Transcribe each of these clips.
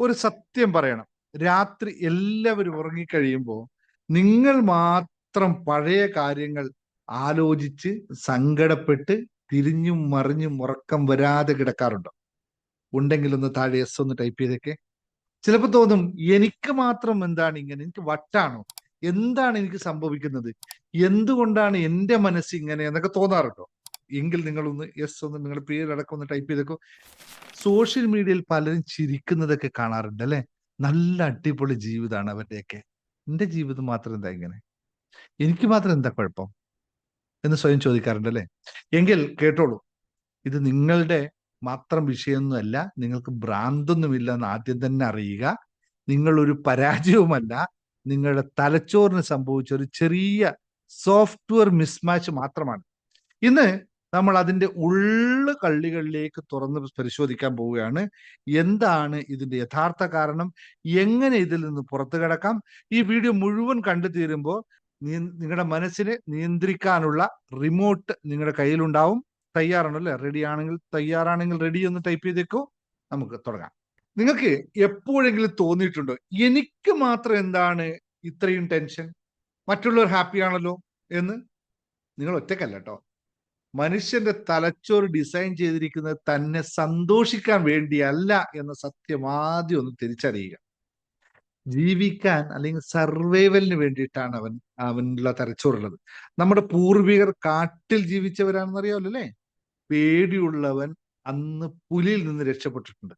ഒരു സത്യം പറയണം. രാത്രി എല്ലാവരും ഉറങ്ങിക്കഴിയുമ്പോൾ നിങ്ങൾ മാത്രം പഴയ കാര്യങ്ങൾ ആലോചിച്ച് സങ്കടപ്പെട്ട് തിരിഞ്ഞും മറിഞ്ഞും ഉറക്കം വരാതെ കിടക്കാറുണ്ടോ? ഉണ്ടെങ്കിൽ ഒന്ന് താഴെ എസ് ഒന്ന് ടൈപ്പ് ചെയ്തേക്കെ. ചിലപ്പോൾ തോന്നും എനിക്ക് മാത്രം എന്താണ് ഇങ്ങനെ എനിക്ക് വട്ടാണോ? എന്താണ് എനിക്ക് സംഭവിക്കുന്നത്? എന്തുകൊണ്ടാണ് എന്റെ മനസ്സ് ഇങ്ങനെ എന്നൊക്കെ തോന്നാറുണ്ടോ? എങ്കിൽ നിങ്ങളൊന്ന് എസ് ഒന്ന് നിങ്ങളുടെ പേരടക്കം ഒന്ന് ടൈപ്പ് ചെയ്തേക്കോ. സോഷ്യൽ മീഡിയയിൽ പലരും ചിരിക്കുന്നതൊക്കെ കാണാറുണ്ട് അല്ലെ? നല്ല അടിപൊളി ജീവിതമാണ് അവരുടെയൊക്കെ. എന്റെ ജീവിതം മാത്രം എന്താ ഇങ്ങനെ? എനിക്ക് മാത്രം എന്താ കുഴപ്പം? എന്ന് സ്വയം ചോദിക്കാറുണ്ട് അല്ലെ? എങ്കിൽ കേട്ടോളൂ. ഇത് നിങ്ങളുടെ മാത്രം വിഷയമൊന്നുമല്ല നിങ്ങൾക്ക് ഭ്രാന്തൊന്നുമില്ല എന്ന് ആദ്യം തന്നെ അറിയുക. നിങ്ങളൊരു പരാജയവുമല്ല നിങ്ങളുടെ തലച്ചോറിന് സംഭവിച്ച ഒരു ചെറിയ സോഫ്റ്റ്വെയർ മിസ്മാച്ച് മാത്രമാണ്. ഇന്ന് നമ്മൾ അതിന്റെ ഉള്ളു കള്ളികളിലേക്ക് തുറന്ന് പരിശോധിക്കാൻ പോവുകയാണ്. എന്താണ് ഇതിന്റെ യഥാർത്ഥ കാരണം? എങ്ങനെ ഇതിൽ നിന്ന് പുറത്തു കിടക്കാം? ഈ വീഡിയോ മുഴുവൻ കണ്ടു തീരുമ്പോൾ നിങ്ങളുടെ മനസ്സിനെ നിയന്ത്രിക്കാനുള്ള റിമോട്ട് നിങ്ങളുടെ കയ്യിലുണ്ടാവും. തയ്യാറാണോ അല്ലേ റെഡി ആണെങ്കിൽ തയ്യാറാണെങ്കിൽ റെഡി ഒന്ന് ടൈപ്പ് ചെയ്തേക്കോ. നമുക്ക് തുടങ്ങാം. നിങ്ങൾക്ക് എപ്പോഴെങ്കിലും തോന്നിയിട്ടുണ്ടോ? എനിക്ക് മാത്രം എന്താണ് ഇത്രയും ടെൻഷൻ മറ്റുള്ളവർ ഹാപ്പിയാണല്ലോ എന്ന്? നിങ്ങൾ ഒറ്റക്കല്ല കേട്ടോ. മനുഷ്യന്റെ തലച്ചോറ് ഡിസൈൻ ചെയ്തിരിക്കുന്നത് തന്നെ സന്തോഷിക്കാൻ വേണ്ടിയല്ല എന്ന സത്യം ആദ്യം ഒന്ന് തിരിച്ചറിയുക. ജീവിക്കാൻ അല്ലെങ്കിൽ സർവൈവലിന് വേണ്ടിയിട്ടാണ് അവൻ അവനുള്ള തലച്ചോറുള്ളത്. നമ്മുടെ പൂർവികർ കാട്ടിൽ ജീവിച്ചവരാണെന്ന് അറിയാമല്ലോ അല്ലേ? പേടിയുള്ളവൻ അന്ന് പുലിയിൽ നിന്ന് രക്ഷപ്പെട്ടിട്ടുണ്ട്.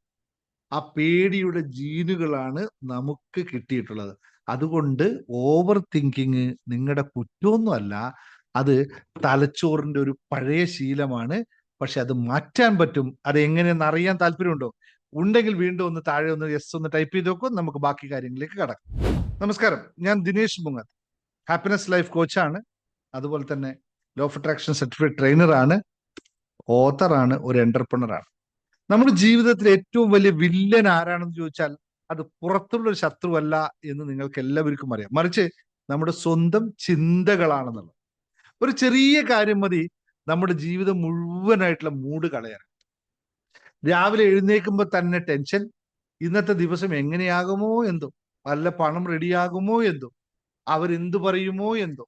ആ പേടിയുടെ ജീനുകളാണ് നമുക്ക് കിട്ടിയിട്ടുള്ളത്. അതുകൊണ്ട് ഓവർ തിങ്കിങ് നിങ്ങളുടെ കുറ്റമൊന്നുമല്ല അത് തലച്ചോറിന്റെ ഒരു പഴയ ശീലമാണ്. പക്ഷെ അത് മാറ്റാൻ പറ്റും. അത് എങ്ങനെയെന്ന് അറിയാൻ താല്പര്യമുണ്ടോ? ഉണ്ടെങ്കിൽ വീണ്ടും ഒന്ന് താഴെ ഒന്ന് എസ് ഒന്ന് ടൈപ്പ് ചെയ്ത് നോക്കും. നമുക്ക് ബാക്കി കാര്യങ്ങളിലേക്ക് കടക്കാം. നമസ്കാരം. ഞാൻ ദിനേശ് മുങ്ങത്ത് ഹാപ്പിനെസ് ലൈഫ് കോച്ചാണ് അതുപോലെ തന്നെ ലോ ഓഫ് അട്രാക്ഷൻ സർട്ടിഫിക്കറ്റ് ട്രെയിനറാണ് ഓത്തറാണ് ഒരു എന്റർപ്രണറാണ് നമ്മുടെ ജീവിതത്തിൽ ഏറ്റവും വലിയ വില്ലൻ ആരാണെന്ന് ചോദിച്ചാൽ അത് പുറത്തുള്ള ഒരു ശത്രുവല്ല എന്ന് നിങ്ങൾക്ക് എല്ലാവർക്കും അറിയാം. മറിച്ച് നമ്മുടെ സ്വന്തം ചിന്തകളാണെന്നുള്ളത്. ഒരു ചെറിയ കാര്യം മതി. നമ്മുടെ ജീവിതം മുഴുവനായിട്ടുള്ള മൂഡ് കളയാൻ. രാവിലെ എഴുന്നേൽക്കുമ്പോൾ തന്നെ ടെൻഷൻ. ഇന്നത്തെ ദിവസം എങ്ങനെയാകുമോ എന്തോ. നല്ല പണം റെഡിയാകുമോ എന്തോ. അവരെന്തു പറയുമോ എന്തോ.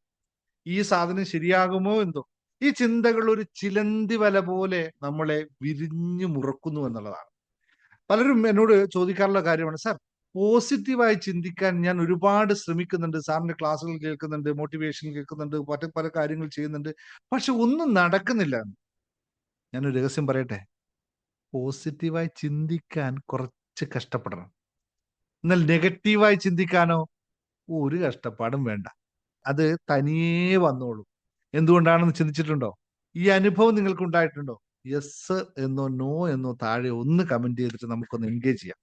ഈ സാധനം ശരിയാകുമോ എന്തോ. ഈ ചിന്തകൾ ഒരു ചിലന്തി വല പോലെ നമ്മളെ വിരിഞ്ഞു മുറക്കുന്നു എന്നുള്ളതാണ്. പലരും എന്നോട് ചോദിക്കാറുള്ള കാര്യമാണ് സാർ പോസിറ്റീവായി ചിന്തിക്കാൻ ഞാൻ ഒരുപാട് ശ്രമിക്കുന്നുണ്ട്. സാറിന്റെ ക്ലാസ്സുകൾ കേൾക്കുന്നുണ്ട് മോട്ടിവേഷൻ കേൾക്കുന്നുണ്ട് മറ്റു പല കാര്യങ്ങൾ ചെയ്യുന്നുണ്ട്. പക്ഷെ ഒന്നും നടക്കുന്നില്ല. ഞാനൊരു രഹസ്യം പറയട്ടെ? പോസിറ്റീവായി ചിന്തിക്കാൻ കുറച്ച് കഷ്ടപ്പെടണം. എന്നാൽ നെഗറ്റീവായി ചിന്തിക്കാനോ ഒരു കഷ്ടപ്പാടും വേണ്ട. അത് തനിയേ വന്നോളൂ. എന്തുകൊണ്ടാണെന്ന് ചിന്തിച്ചിട്ടുണ്ടോ? ഈ അനുഭവം നിങ്ങൾക്ക് ഉണ്ടായിട്ടുണ്ടോ യെസ് എന്നോ നോ എന്നോ താഴെ ഒന്ന് കമന്റ് ചെയ്തിട്ട് നമുക്കൊന്ന് എൻഗേജ് ചെയ്യാം.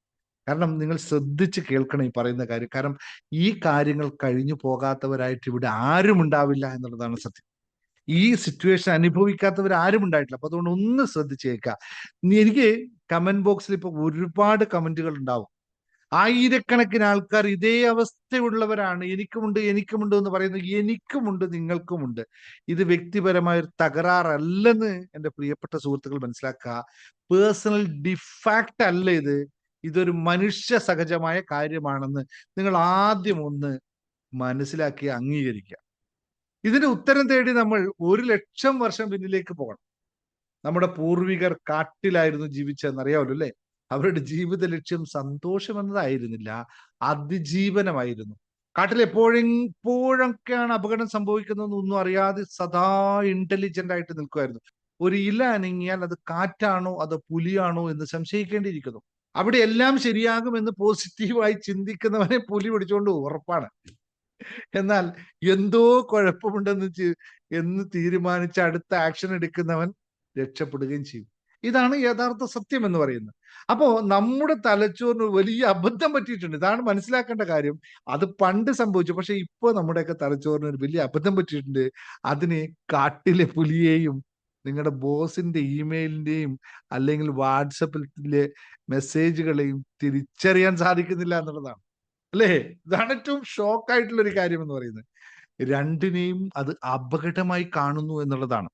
കാരണം നിങ്ങൾ ശ്രദ്ധിച്ച് കേൾക്കണം ഈ പറയുന്ന കാര്യം. കാരണം ഈ കാര്യങ്ങൾ കഴിഞ്ഞു പോകാത്തവരായിട്ട് ഇവിടെ ആരും ഉണ്ടാവില്ല എന്നുള്ളതാണ് സത്യം. ഈ സിറ്റുവേഷൻ അനുഭവിക്കാത്തവർ ആരും ഉണ്ടായിട്ടില്ല. അപ്പൊ അതുകൊണ്ട് ഒന്ന് ശ്രദ്ധിച്ചേക്കുക എനിക്ക് കമന്റ് ബോക്സിൽ ഇപ്പൊ ഒരുപാട് കമന്റുകൾ ഉണ്ടാവും. ആയിരക്കണക്കിന് ആൾക്കാർ ഇതേ അവസ്ഥയുള്ളവരാണ്. എനിക്കുമുണ്ട് എനിക്കുമുണ്ട് എന്ന് പറയുന്നത് എനിക്കുമുണ്ട് നിങ്ങൾക്കുമുണ്ട്. ഇത് വ്യക്തിപരമായ ഒരു തകരാറല്ലെന്ന് എന്റെ പ്രിയപ്പെട്ട സുഹൃത്തുക്കൾ മനസ്സിലാക്കുക. പേഴ്സണൽ ഡിഫാക്റ്റ് അല്ല ഇത്. ഇതൊരു മനുഷ്യ സഹജമായ കാര്യമാണെന്ന് നിങ്ങൾ ആദ്യം ഒന്ന് മനസ്സിലാക്കി അംഗീകരിക്കുക. ഇതിന്റെ ഉത്തരം തേടി നമ്മൾ ഒരു ലക്ഷം വർഷം പിന്നിലേക്ക് പോകണം. നമ്മുടെ പൂർവികർ കാട്ടിലായിരുന്നു ജീവിച്ചതെന്നറിയാമല്ലോ അല്ലേ? അവരുടെ ജീവിത ലക്ഷ്യം സന്തോഷം എന്നതായിരുന്നില്ല അതിജീവനമായിരുന്നു. കാട്ടിൽ എപ്പോഴെപ്പോഴൊക്കെയാണ് അപകടം സംഭവിക്കുന്നതെന്ന് ഒന്നും അറിയാതെ സദാ ഇന്റലിജന്റ് ആയിട്ട് നിൽക്കുമായിരുന്നു. ഒരു ഇല അനങ്ങിയാൽ അത് കാറ്റാണോ അത് പുലിയാണോ എന്ന് സംശയിക്കേണ്ടിയിരിക്കുന്നു. അവിടെ എല്ലാം ശരിയാകുമെന്ന് പോസിറ്റീവായി ചിന്തിക്കുന്നവനെ പുലി പിടിച്ചുകൊണ്ട് ഉറപ്പാണ്. എന്നാൽ എന്തോ കുഴപ്പമുണ്ടെന്ന് എന്ന് തീരുമാനിച്ച് അടുത്ത ആക്ഷൻ എടുക്കുന്നവൻ രക്ഷപ്പെടുകയും ചെയ്യും. ഇതാണ് യഥാർത്ഥ സത്യം എന്ന് പറയുന്നത്. അപ്പോ നമ്മുടെ തലച്ചോറിന് വലിയ അബദ്ധം പറ്റിയിട്ടുണ്ട്. ഇതാണ് മനസ്സിലാക്കേണ്ട കാര്യം. അത് പണ്ട് സംഭവിച്ചു. പക്ഷെ ഇപ്പൊ നമ്മുടെയൊക്കെ തലച്ചോറിന് ഒരു വലിയ അബദ്ധം പറ്റിയിട്ടുണ്ട്. അതിനെ കാട്ടിലെ പുലിയെയും നിങ്ങളുടെ ബോസിന്റെ ഇമെയിലിന്റെയും അല്ലെങ്കിൽ വാട്സപ്പിലെ മെസ്സേജുകളെയും തിരിച്ചറിയാൻ സാധിക്കുന്നില്ല എന്നുള്ളതാണ്. അല്ലേ? ഇതാണ് ഏറ്റവും ഷോക്ക് ആയിട്ടുള്ള ഒരു കാര്യം എന്ന് പറയുന്നത്. രണ്ടിനെയും അത് അപകടമായി കാണുന്നു എന്നുള്ളതാണ്.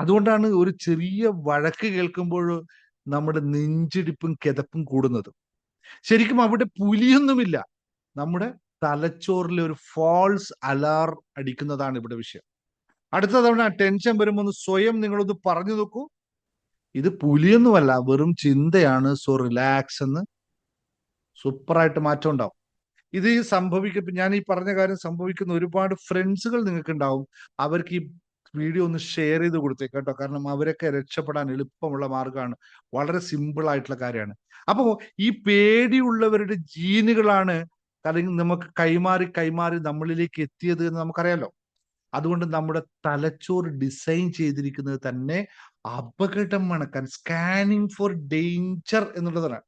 അതുകൊണ്ടാണ് ഒരു ചെറിയ വഴക്ക് കേൾക്കുമ്പോൾ നമ്മുടെ നെഞ്ചിടിപ്പും കിതപ്പും കൂടുന്നത്. ശരിക്കും അവിടെ പുലിയൊന്നുമില്ല. നമ്മുടെ തലച്ചോറിലെ ഒരു ഫോൾസ് അലാർ അടിക്കുന്നതാണ് ഇവിടെ വിഷയം. അടുത്ത തവണ ടെൻഷൻ വരുമ്പോൾ സ്വയം നിങ്ങളൊന്ന് പറഞ്ഞു നോക്കൂ. ഇത് പുലിയൊന്നുമല്ല വെറും ചിന്തയാണ്. സോ റിലാക്സ് എന്ന് സൂപ്പറായിട്ട് മാറ്റം ഉണ്ടാവും. ഇത് സംഭവിക്ക ഞാൻ ഈ പറഞ്ഞ കാര്യം സംഭവിക്കുന്ന ഒരുപാട് ഫ്രണ്ട്സുകൾ നിങ്ങൾക്ക് ഉണ്ടാവും അവർക്ക് ഈ വീഡിയോ ഒന്ന് ഷെയർ ചെയ്ത് കൊടുത്തേ കേട്ടോ. കാരണം അവരൊക്കെ രക്ഷപ്പെടാൻ എളുപ്പമുള്ള മാർഗമാണ് വളരെ സിമ്പിൾ ആയിട്ടുള്ള കാര്യമാണ്. അപ്പോൾ ഈ പേടിയുള്ളവരുടെ ജീനുകളാണ് അല്ലെങ്കിൽ നമുക്ക് കൈമാറി കൈമാറി നമ്മളിലേക്ക് എത്തിയത് എന്ന് നമുക്കറിയാലോ. അതുകൊണ്ട് നമ്മുടെ തലച്ചോറ് ഡിസൈൻ ചെയ്തിരിക്കുന്നത് തന്നെ അപകടം മണക്കാൻ സ്കാനിങ് ഫോർ ഡേഞ്ചർ എന്നുള്ളതാണ്.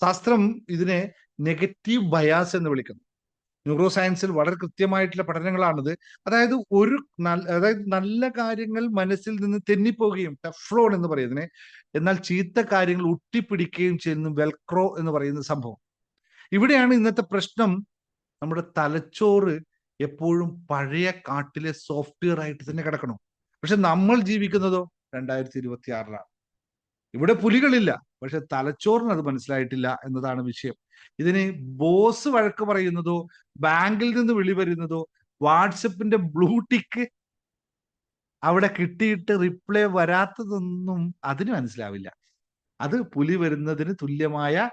ശാസ്ത്രം ഇതിനെ നെഗറ്റീവ് ബയാസ് എന്ന് വിളിക്കുന്നു. ന്യൂറോ സയൻസിൽ വളരെ കൃത്യമായിട്ടുള്ള പഠനങ്ങളാണിത്. അതായത് ഒരു അതായത് നല്ല കാര്യങ്ങൾ മനസ്സിൽ നിന്ന് തെന്നിപ്പോവുകയും ടെഫ്ലോൺ എന്ന് പറയുന്നതിനെ എന്നാൽ ചീത്ത കാര്യങ്ങൾ ഒട്ടിപ്പിടിക്കുകയും ചെയ്യുന്ന വെൽക്രോ എന്ന് പറയുന്ന സംഭവം. ഇവിടെയാണ് ഇന്നത്തെ പ്രശ്നം. നമ്മുടെ തലച്ചോറ് എപ്പോഴും പഴയ കാട്ടിലെ സോഫ്റ്റ്വെയർ ആയിട്ട് തന്നെ കിടക്കണം. പക്ഷെ നമ്മൾ ജീവിക്കുന്നതോ രണ്ടായിരത്തി ഇരുപത്തി ആറിലാണ് ഇവിടെ പുലികളില്ല പക്ഷെ തലച്ചോറിന് അത് മനസ്സിലായിട്ടില്ല എന്നതാണ് വിഷയം. ഇതിന് ബോസ് വഴക്ക് പറയുന്നതോ ബാങ്കിൽ നിന്ന് വിളി വരുന്നതോ വാട്സപ്പിന്റെ ബ്ലൂ ടിക്ക് അവിടെ കിട്ടിയിട്ട് റിപ്ലൈ വരാത്തതൊന്നും അതിന് മനസ്സിലാവില്ല. അത് പുലി വരുന്നതിന് തുല്യമായ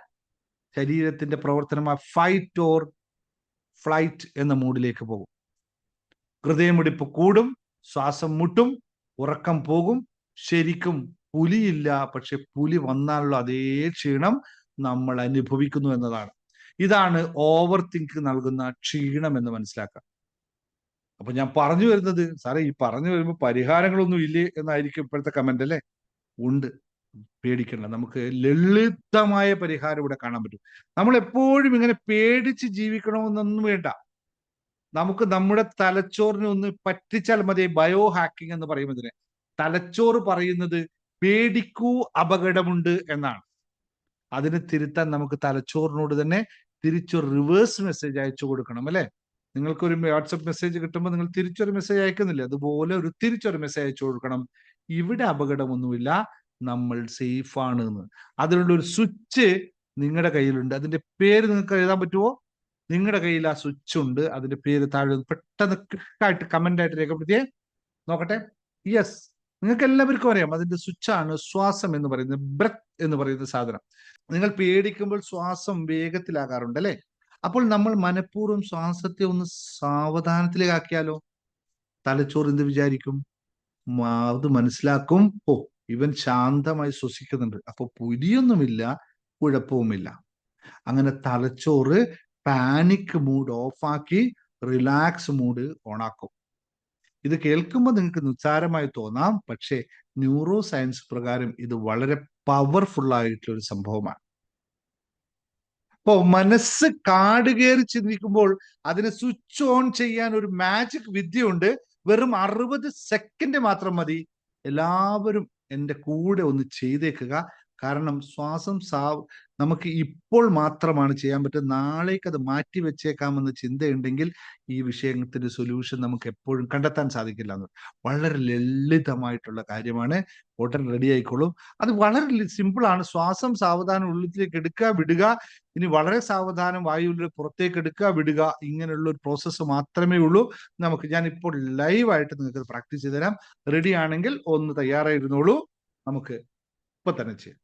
ശരീരത്തിന്റെ പ്രവർത്തനമായ ഫൈറ്റ് ഓർ ഫ്ലൈറ്റ് എന്ന മൂഡിലേക്ക് പോകും. ഹൃദയമിടിപ്പ് കൂടും ശ്വാസം മുട്ടും ഉറക്കം പോകും. ശരിക്കും പുലിയില്ല പക്ഷെ പുലി വന്നാലുള്ള അതേ ക്ഷീണം നമ്മൾ അനുഭവിക്കുന്നു എന്നതാണ്. ഇതാണ് ഓവർ തിങ്ക് നൽകുന്ന ക്ഷീണം എന്ന് മനസ്സിലാക്കാം അപ്പൊ ഞാൻ പറഞ്ഞു വരുന്നത് സാറേ ഈ പറഞ്ഞു വരുമ്പോൾ പരിഹാരങ്ങളൊന്നും ഇല്ലേ എന്നായിരിക്കും ഇപ്പോഴത്തെ കമന്റ് അല്ലേ? ഉണ്ട്. പേടിക്കണ്ട. നമുക്ക് ലളിതമായ പരിഹാരം ഇവിടെ കാണാൻ പറ്റും. നമ്മൾ എപ്പോഴും ഇങ്ങനെ പേടിച്ച് ജീവിക്കണമെന്നൊന്നും വേണ്ട. നമുക്ക് നമ്മുടെ തലച്ചോറിനെ ഒന്ന് പറ്റിച്ചാൽ മതി ബയോ ഹാക്കിംഗ് എന്ന് പറയുന്നതിന്. തലച്ചോറ് പറയുന്നത് പേടിക്കൂ അപകടമുണ്ട് എന്നാണ്. അതിന് തിരുത്താൻ നമുക്ക് തലച്ചോറിനോട് തന്നെ തിരിച്ചു റിവേഴ്സ് മെസ്സേജ് അയച്ചു കൊടുക്കണം അല്ലെ? നിങ്ങൾക്കൊരു വാട്സപ്പ് മെസ്സേജ് കിട്ടുമ്പോൾ നിങ്ങൾ തിരിച്ചൊരു മെസ്സേജ് അയക്കുന്നില്ല? അതുപോലെ ഒരു തിരിച്ചൊരു മെസ്സേജ് അയച്ചു കൊടുക്കണം. ഇവിടെ അപകടമൊന്നുമില്ല. നമ്മൾ സേഫാണ് എന്ന് അതിനുള്ള ഒരു സ്വിച്ച് നിങ്ങളുടെ കയ്യിലുണ്ട്. അതിന്റെ പേര് നിങ്ങൾക്ക് എഴുതാൻ പറ്റുമോ നിങ്ങളുടെ കയ്യിൽ ആ സ്വിച്ച് ഉണ്ട്. അതിന്റെ പേര് താഴെ പെട്ടെന്ന് ആയിട്ട് കമന്റ് ആയിട്ട് രേഖപ്പെടുത്തിയേ. നോക്കട്ടെ. യെസ് നിങ്ങൾക്ക് എല്ലാവർക്കും അറിയാം. അതിന്റെ സ്വിച്ചാണ് ശ്വാസം എന്ന് പറയുന്നത് ബ്രത്ത് എന്ന് പറയുന്ന സാധനം. നിങ്ങൾ പേടിക്കുമ്പോൾ ശ്വാസം വേഗത്തിലാകാറുണ്ട് അല്ലെ? അപ്പോൾ നമ്മൾ മനഃപൂർവം ശ്വാസത്തെ ഒന്ന് സാവധാനത്തിലേക്കാക്കിയാലോ തലച്ചോറ് എന്ത് വിചാരിക്കും? അത് മനസ്സിലാക്കും. ഓ ഇവൻ ശാന്തമായി ശ്വസിക്കുന്നുണ്ട്. അപ്പൊ പുലിയൊന്നുമില്ല കുഴപ്പവുമില്ല. അങ്ങനെ തലച്ചോറ് പാനിക് മൂഡ് ഓഫാക്കി റിലാക്സ് മൂഡ് ഓണാക്കും. ഇത് കേൾക്കുമ്പോൾ നിങ്ങൾക്ക് നിസ്സാരമായി തോന്നാം പക്ഷേ ന്യൂറോ സയൻസ് പ്രകാരം ഇത് വളരെ പവർഫുൾ ആയിട്ടുള്ള ഒരു സംഭവമാണ്. അപ്പോ മനസ്സ് കാട് കയറി ചിന്തിക്കുമ്പോൾ അതിനെ സ്വിച്ച് ഓൺ ചെയ്യാൻ ഒരു മാജിക് വിദ്യയുണ്ട്. വെറും അറുപത് സെക്കൻഡ് മാത്രം മതി. എല്ലാവരും എന്റെ കൂടെ ഒന്ന് ചെയ്തേക്കുക. കാരണം ശ്വാസം സാ നമുക്ക് ഇപ്പോൾ മാത്രമാണ് ചെയ്യാൻ പറ്റുന്നത് നാളേക്ക് അത് മാറ്റി വെച്ചേക്കാമെന്ന ചിന്തയുണ്ടെങ്കിൽ ഈ വിഷയത്തിന്റെ സൊല്യൂഷൻ നമുക്ക് എപ്പോഴും കണ്ടെത്താൻ സാധിക്കില്ല എന്ന്. വളരെ ലളിതമായിട്ടുള്ള കാര്യമാണ്. ഉടൻ റെഡി ആയിക്കോളും. അത് വളരെ സിമ്പിളാണ് ശ്വാസം സാവധാനം ഉള്ളിലേക്ക് എടുക്കുക വിടുക. ഇനി വളരെ സാവധാനം വായുവിലൂടെ പുറത്തേക്ക് എടുക്കുക വിടുക. ഇങ്ങനെയുള്ള ഒരു പ്രോസസ്സ് മാത്രമേ ഉള്ളൂ. നമുക്ക് ഞാൻ ഇപ്പോൾ ലൈവായിട്ട് നിങ്ങൾക്ക് പ്രാക്ടീസ് ചെയ്ത് തരാം റെഡി ആണെങ്കിൽ ഒന്ന് തയ്യാറായിരുന്നോളൂ. നമുക്ക് ഇപ്പൊ തന്നെ ചെയ്യാം.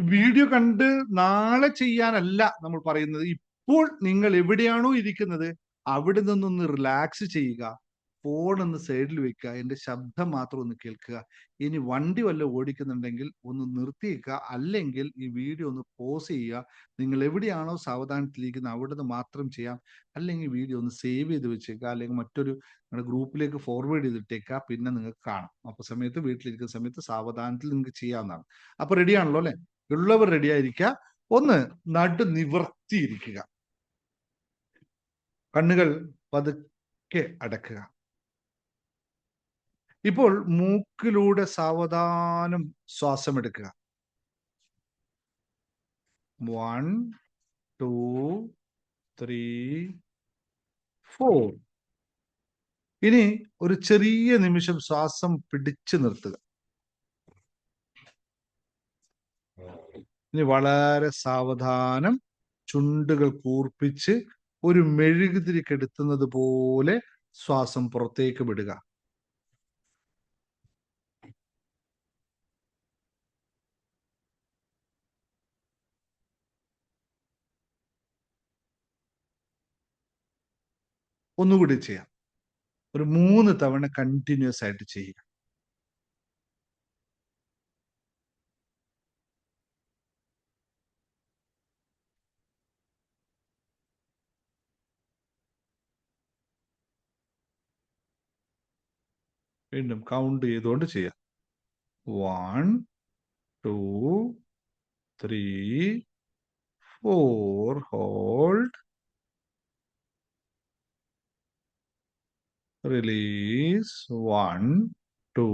വീഡിയോ കണ്ട് നാളെ ചെയ്യാനല്ല നമ്മൾ പറയുന്നത്. ഇപ്പോൾ നിങ്ങൾ എവിടെയാണോ ഇരിക്കുന്നത് അവിടെ നിന്നൊന്ന് റിലാക്സ് ചെയ്യുക. ഫോൺ ഒന്ന് സൈഡിൽ വെക്കുക. എന്റെ ശബ്ദം മാത്രം ഒന്ന് കേൾക്കുക. ഇനി വണ്ടി വല്ല ഓടിക്കുന്നുണ്ടെങ്കിൽ ഒന്ന് നിർത്തിയേക്കുക അല്ലെങ്കിൽ ഈ വീഡിയോ ഒന്ന് പോസ് ചെയ്യുക. നിങ്ങൾ എവിടെയാണോ സാവധാനത്തിലിരിക്കുന്നത് അവിടെ നിന്ന് മാത്രം ചെയ്യാം. അല്ലെങ്കിൽ വീഡിയോ ഒന്ന് സേവ് ചെയ്ത് വെച്ചേക്കുക. അല്ലെങ്കിൽ മറ്റൊരു നിങ്ങളുടെ ഗ്രൂപ്പിലേക്ക് ഫോർവേഡ് ചെയ്തിട്ടേക്കുക. പിന്നെ നിങ്ങൾക്ക് കാണാം. അപ്പോൾ സമയത്ത് വീട്ടിലിരിക്കുന്ന സമയത്ത് സാവധാനത്തിൽ നിങ്ങൾക്ക് ചെയ്യാവുന്നതാണ്. അപ്പോൾ റെഡി ആണല്ലോ അല്ലെ? ഉള്ളവർ റെഡി ആയിരിക്കുക ഒന്ന് നടു നിവർത്തിയിരിക്കുക. കണ്ണുകൾ പതുക്കെ അടക്കുക. ഇപ്പോൾ മൂക്കിലൂടെ സാവധാനം ശ്വാസം എടുക്കുക. വൺ ടു ത്രീ ഫോർ ഇനി ഒരു ചെറിയ നിമിഷം ശ്വാസം പിടിച്ചു നിർത്തുക. ഇനി വളരെ സാവധാനം ചുണ്ടുകൾ കൂർപ്പിച്ച് ഒരു മെഴുകുതിരി കെടുത്തുന്നത് പോലെ ശ്വാസം പുറത്തേക്ക് വിടുക. ഒന്നുകൂടി ചെയ്യാം. ഒരു മൂന്ന് തവണ കണ്ടിന്യൂസ് ആയിട്ട് ചെയ്യുക. വീണ്ടും കൗണ്ട് ചെയ്തുകൊണ്ട് ചെയ്യാം. One two three four hold release one two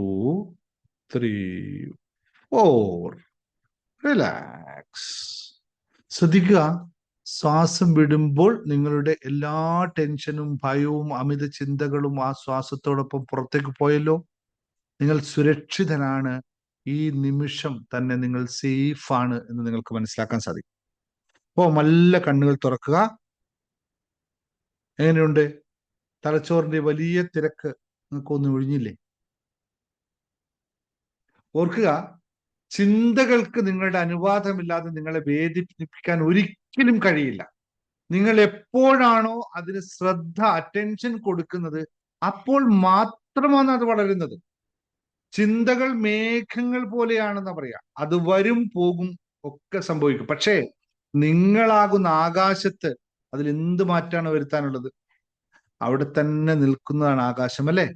three four relax ശ്രദ്ധിക്കുക. ശ്വാസം വിടുമ്പോൾ നിങ്ങളുടെ എല്ലാ ടെൻഷനും ഭയവും അമിത ചിന്തകളും ആ ശ്വാസത്തോടൊപ്പം പുറത്തേക്ക് പോയല്ലോ. നിങ്ങൾ സുരക്ഷിതനാണ്. ഈ നിമിഷം തന്നെ നിങ്ങൾ സേഫാണ് എന്ന് നിങ്ങൾക്ക് മനസ്സിലാക്കാൻ സാധിക്കും. അപ്പോ നല്ല കണ്ണുകൾ തുറക്കുക. എങ്ങനെയുണ്ട്? തലച്ചോറിന്റെ വലിയ തിരക്ക് നിങ്ങൾക്ക് ഒന്നും ഒഴിഞ്ഞില്ലേ? ഓർക്കുക ചിന്തകൾക്ക് നിങ്ങളുടെ അനുവാദമില്ലാതെ നിങ്ങളെ വേദിപ്പിക്കാൻ ഒരിക്കലും കഴിയില്ല. നിങ്ങൾ എപ്പോഴാണോ അതിന് ശ്രദ്ധ അറ്റൻഷൻ കൊടുക്കുന്നത് അപ്പോൾ മാത്രമാണ് അത് വളരുന്നത്. ചിന്തകൾ മേഘങ്ങൾ പോലെയാണെന്ന് പറയാം. അത് വരും പോകും ഒക്കെ സംഭവിക്കും. പക്ഷേ നിങ്ങളാകുന്ന ആകാശത്ത് അതിൽ എന്ത് മാറ്റാണ് വരുത്താനുള്ളത്? അവിടെ തന്നെ നിൽക്കുന്നതാണ് ആകാശം അല്ലേ?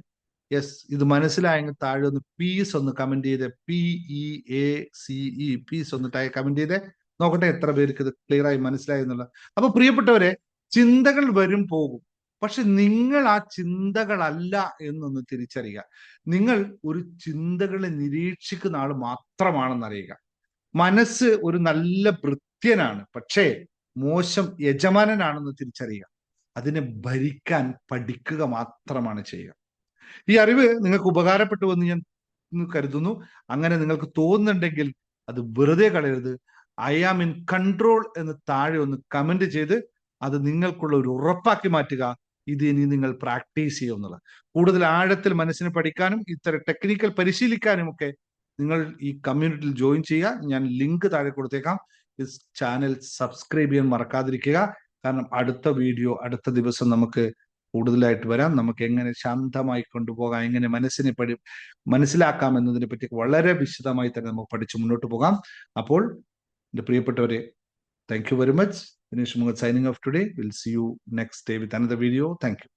യെസ് ഇത് മനസ്സിലായെങ്കിൽ താഴെ ഒന്ന് പീസ് ഒന്ന് കമന്റ് ചെയ്തേ. P E A C E peace ഒന്ന് കമന്റ് ചെയ്തേ. നോക്കട്ടെ എത്ര പേർക്ക് ഇത് ക്ലിയർ ആയി മനസ്സിലായി എന്നുള്ള. അപ്പൊ പ്രിയപ്പെട്ടവരെ ചിന്തകൾ വരും പോകും. പക്ഷെ നിങ്ങൾ ആ ചിന്തകളല്ല എന്നൊന്ന് തിരിച്ചറിയുക. നിങ്ങൾ ഒരു ചിന്തകളെ നിരീക്ഷിക്കുന്ന ആൾ മാത്രമാണെന്ന് അറിയുക മനസ്സ് ഒരു നല്ല വൃത്യനാണ്. പക്ഷേ മോശം യജമാനനാണെന്ന് തിരിച്ചറിയുക. അതിനെ ഭരിക്കാൻ പഠിക്കുക മാത്രമാണ് ചെയ്യുക. ഈ അറിവ് നിങ്ങൾക്ക് ഉപകാരപ്പെട്ടുവെന്ന് ഞാൻ കരുതുന്നു. അങ്ങനെ നിങ്ങൾക്ക് തോന്നുന്നുണ്ടെങ്കിൽ അത് വെറുതെ കളയരുത്. ഐ ആം ഇൻ കൺട്രോൾ എന്ന് താഴെ ഒന്ന് കമന്റ് ചെയ്ത് അത് നിങ്ങൾക്കുള്ള ഒരു ഉറപ്പാക്കി മാറ്റുക. ഇത് ഇനി നിങ്ങൾ പ്രാക്ടീസ് ചെയ്യുക എന്നുള്ളത്. കൂടുതൽ ആഴത്തിൽ മനസ്സിന് പഠിക്കാനും ഇത്തരം ടെക്നിക്കൽ പരിശീലിക്കാനും ഒക്കെ നിങ്ങൾ ഈ കമ്മ്യൂണിറ്റിയിൽ ജോയിൻ ചെയ്യുക. ഞാൻ ലിങ്ക് താഴെ കൊടുത്തേക്കാം. ഈ ചാനൽ സബ്സ്ക്രൈബ് ചെയ്യാൻ മറക്കാതിരിക്കുക. കാരണം അടുത്ത വീഡിയോ അടുത്ത ദിവസം നമുക്ക് കൂടുതലായിട്ട് വരാം. നമുക്ക് എങ്ങനെ ശാന്തമായി കൊണ്ടുപോകാം എങ്ങനെ മനസ്സിനെ പഠി മനസ്സിലാക്കാം എന്നതിനെ പറ്റി വളരെ വിശദമായി തന്നെ നമുക്ക് പഠിച്ച് മുന്നോട്ട് പോകാം. അപ്പോൾ എൻ്റെ പ്രിയപ്പെട്ടവരെ thank you very much Dinesh Muhammad signing off today will see you next day with another video thank you